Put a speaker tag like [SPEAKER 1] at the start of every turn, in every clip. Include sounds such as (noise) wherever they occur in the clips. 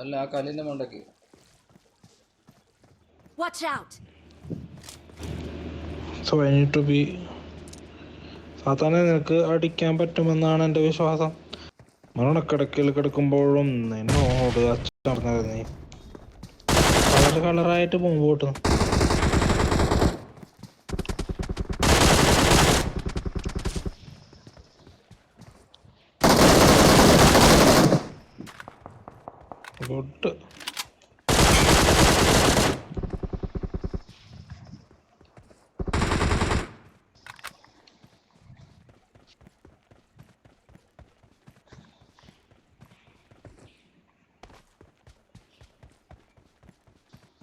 [SPEAKER 1] അല്ല ആ കല്ലിന്റെ മണ്ടക്ക്.
[SPEAKER 2] Watch out!
[SPEAKER 3] So I need to be സാധാരണ നിനക്ക് അടിക്കാൻ പറ്റുമെന്നാണ് എന്റെ വിശ്വാസം. മരണക്കിടക്കിൽ കിടക്കുമ്പോഴും എന്നോട് പറഞ്ഞത് നീ. കളർ കളറായിട്ട് മുമ്പോട്ട് ഗുഡ്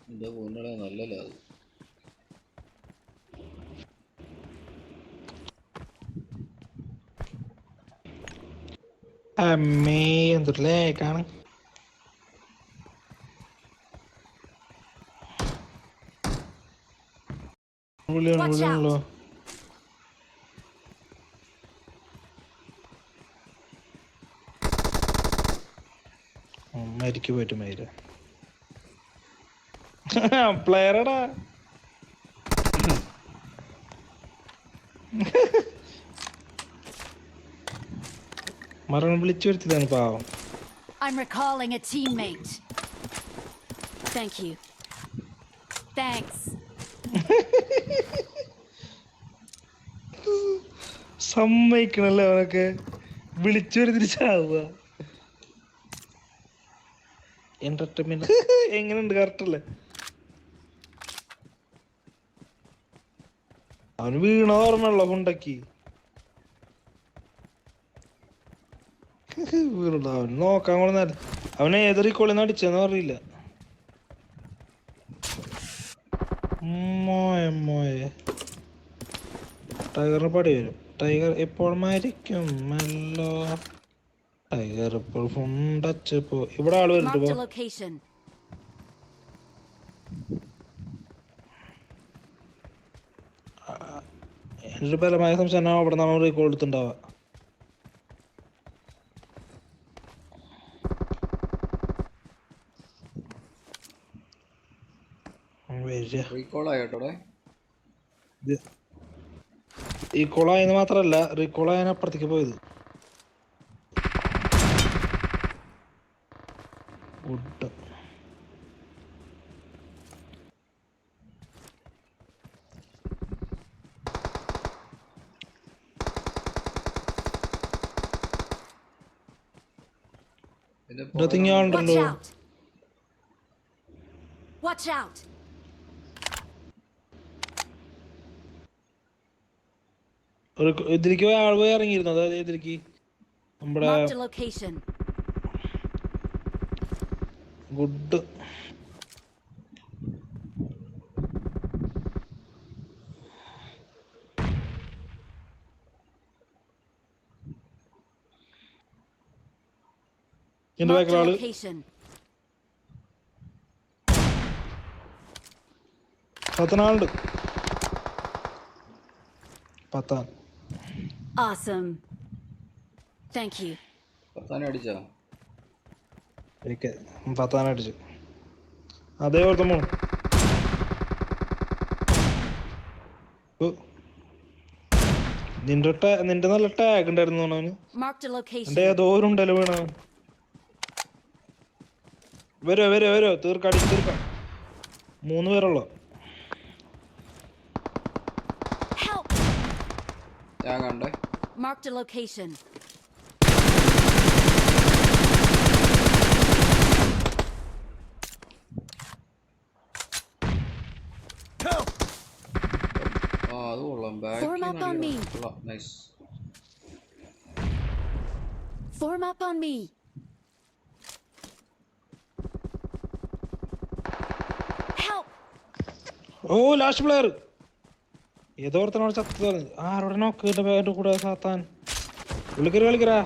[SPEAKER 1] എന്റെ പൊന്നട നല്ല അത്?
[SPEAKER 3] അമ്മേ എന്തൊരു ലേക്കാണ് വിളിയാണ്
[SPEAKER 2] Watch out.
[SPEAKER 3] വിളിയാണല്ലോ മരിക്ക് പോയിട്ട് മയിര പ്ലെയറടാ (laughs) (laughs) മരണം വിളിച്ചു വരുത്തിയതാണ് പാവം
[SPEAKER 2] I'm recalling a teammate. Thank you. Thanks.
[SPEAKER 3] സമ്മതിക്കണല്ലേ അവനൊക്കെ? വിളിച്ചു വരുത്തിട്ട് ചാവുക. എന്റർടൈൻമെന്റ് എങ്ങനെയുണ്ട് കറക്റ്റ് അല്ലേ? അവന് വീണ ഓർമ്മയുള്ള കൊണ്ടാക്കി വീണുണ്ടോ അവൻ നോക്കാൻ കൊള്ളുന്ന അവനെ ഏതൊരു കൊള്ളിന്ന് അടിച്ചെന്ന് അറിയില്ല. മോയെ ടൈഗർ പടി വരും. ടൈഗർ ഇപ്പോൾ മരിക്കും? മെല്ലോ ടൈഗർ ഇപ്പോൾ ഫുണ്ടച്ച് പോ. ഇവിടെ ആൾ വരുന്നുണ്ട് പോ. എന്റെ ബലമായ സംശയം അവിടെ നമ്മൾ റീകോൾ എടുത്തിണ്ടാവുക
[SPEAKER 1] റീകോൾ ആയിട്ടോടെ
[SPEAKER 3] ഈ കൊളായെന്ന് മാത്രല്ല റീകോൾ ആയതിന് അപ്പുറത്തേക്ക് പോയത് ഗുഡ്
[SPEAKER 1] പിന്നെ
[SPEAKER 3] ഇതിനകത്ത് ഇനി
[SPEAKER 2] Watch out! Watch out!
[SPEAKER 3] ഒരു ഇതിലേക്ക് പോയി ആൾ പോയി ഇറങ്ങിയിരുന്നു. അതായത് ഇതിലേക്ക് നമ്മുടെ. ഗുഡ് എന്റെ
[SPEAKER 2] ബാക്കിലാൾ.
[SPEAKER 3] പത്തനാളുണ്ട്. പത്താൻ.
[SPEAKER 2] Awesome. Thank you.
[SPEAKER 1] പത്താനെ അടിച്ചാ
[SPEAKER 3] എനിക്ക് പത്താൻ അടിച്ചു അതേ ഓർത്ത നിന്റെ നിന്റെ നല്ല ടാഗ് ഉണ്ടായിരുന്നു അവന്. എന്റെ ഏതോ ഒരു വരോ വരോ വരോ. തീർക്കാടി തീർക്കാം. മൂന്ന് പേരുള്ളോ?
[SPEAKER 1] ഞാൻ കണ്ടേ
[SPEAKER 2] Marked a location.
[SPEAKER 1] ആ അത് കൊള്ളാം
[SPEAKER 2] Form up on me.
[SPEAKER 1] കൊള്ളാം nice
[SPEAKER 2] Form up on me. Help!
[SPEAKER 3] Oh last Player ഏതോർത്തനോട് ചത്തു ആരോടെ നോക്കിട്ട് കൂടെ സാത്താൻ. വിളിക്കര് കളിക്കരാ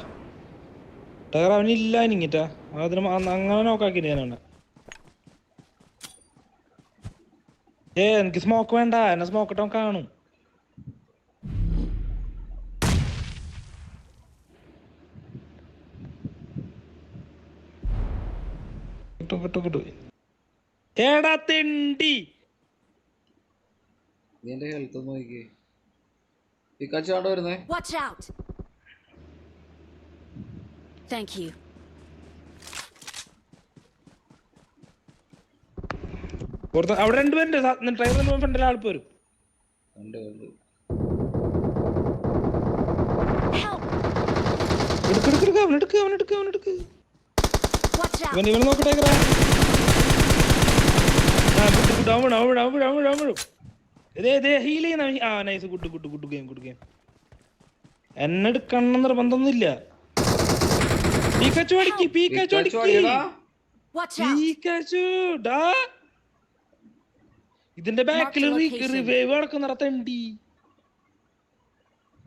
[SPEAKER 3] ടയർ അവനില്ല നിങ്ങിട്ടാ അതിന് അങ്ങനെ നോക്കാക്കി ഞാനാണ്. ഏ എനിക്ക് സ്മോക്ക് വേണ്ട. എന്നെ സ്മോക്ക് ഇട്ടോ കാണും. കിട്ടു കിട്ടു കിട്ടു ഏടാ തെണ്ടി.
[SPEAKER 1] നീ എന്റെ ഹെൽത്ത് ഒന്ന് നോക്കിയേ പിക്കാച്ചു ആണ്ടോ വരുന്നേ
[SPEAKER 2] വാച്ച് ഔട്ട് താങ്ക് യു
[SPEAKER 3] പുറത്ത് അവിടെ രണ്ടുപേരുണ്ട് ഡ്രൈവർ ഫ്രണ്ടിൽ ആൾ പോരും
[SPEAKER 1] കണ്ട് കണ്ട്
[SPEAKER 2] Help!
[SPEAKER 3] എടുക്ക് എടുക്ക് എടുക്ക് അവൻ എടുക്ക് അവൻ എടുക്ക് അവൻ എടുക്ക്
[SPEAKER 2] Watch out!
[SPEAKER 3] ഇവൻ ഇവൻ നോക്കട്ടെ ഡൗൺ ഡൗൺ ഡൗൺ ഡൗൺ അവൻ അവൻ അവൻ അവൻ അവൻ ഹീൽ ചെയ്യുന്ന ആ nice good good good game good game എന്നെ എടുക്കണം നിർബന്ധമൊന്നുമില്ല. പീക്കച്ചു അടിക്ക് പീക്കച്ചു അടിക്ക്! പീക്കച്ചു ഡാ. ഇതിന്റെ ബാക്കിൽ. റിവൈവ് നടക്കുന്ന തെണ്ടി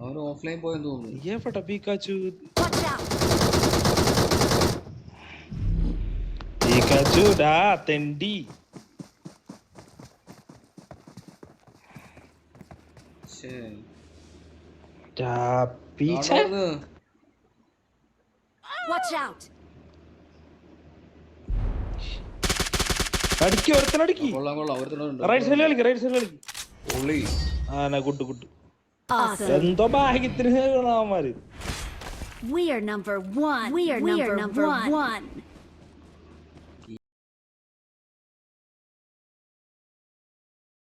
[SPEAKER 1] അവൻ ഓഫ്ലൈൻ പോയെന്ന് തോന്നുന്നു.
[SPEAKER 3] എവിടെ പീക്കാച്ചു! പീക്കാച്ചു ഡാ തെണ്ടി.
[SPEAKER 2] Out!
[SPEAKER 3] അടിക്ക് ഒരുത്തനടിക്ക്
[SPEAKER 1] കൊള്ളാം കൊള്ളാം ഒരുത്തനുണ്ട്
[SPEAKER 3] റൈറ്റ് സൈഡിൽ കളിക്ക് റൈറ്റ് സൈഡിൽ കളിക്ക്.
[SPEAKER 1] പുള്ളി.
[SPEAKER 3] ആ ഗുഡ് ഗുഡ്.
[SPEAKER 2] Awesome.
[SPEAKER 3] എന്തോ ഭാഗ്യത്തിന് അവന്മാര്
[SPEAKER 2] We are number one. We are, number, one.